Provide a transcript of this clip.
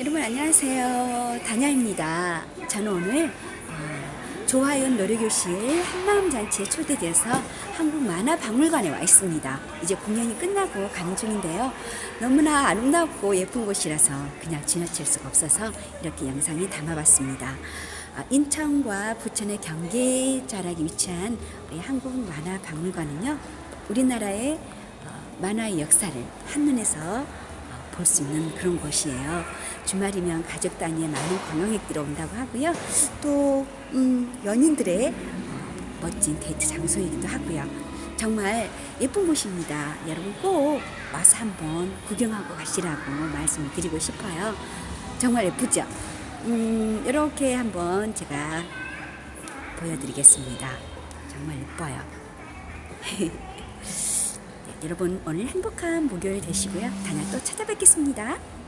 여러분 안녕하세요. 다냐입니다. 저는 오늘 어, 조화연 노래교실 한마음잔치에 초대돼서 한국 만화박물관에 와 있습니다. 이제 공연이 끝나고 가는 중인데요. 너무나 아름답고 예쁜 곳이라서 그냥 지나칠 수가 없어서 이렇게 영상에 담아봤습니다. 아, 인천과 부천의 경계 자락에 위치한 우리 한국 만화박물관은요. 우리나라의 어, 만화의 역사를 한눈에서 볼 수 있는 그런 곳이에요. 주말이면 가족 단위의 많은 관광객들이 온다고 하고요. 또 음, 연인들의 어, 멋진 데이트 장소이기도 하고요. 정말 예쁜 곳입니다. 여러분 꼭 와서 한번 구경하고 가시라고 말씀을 드리고 싶어요. 정말 예쁘죠? 음, 이렇게 한번 제가 보여드리겠습니다. 정말 예뻐요. 네, 여러분 오늘 행복한 목요일 되시고요. 다음에 또 찾아뵙겠습니다.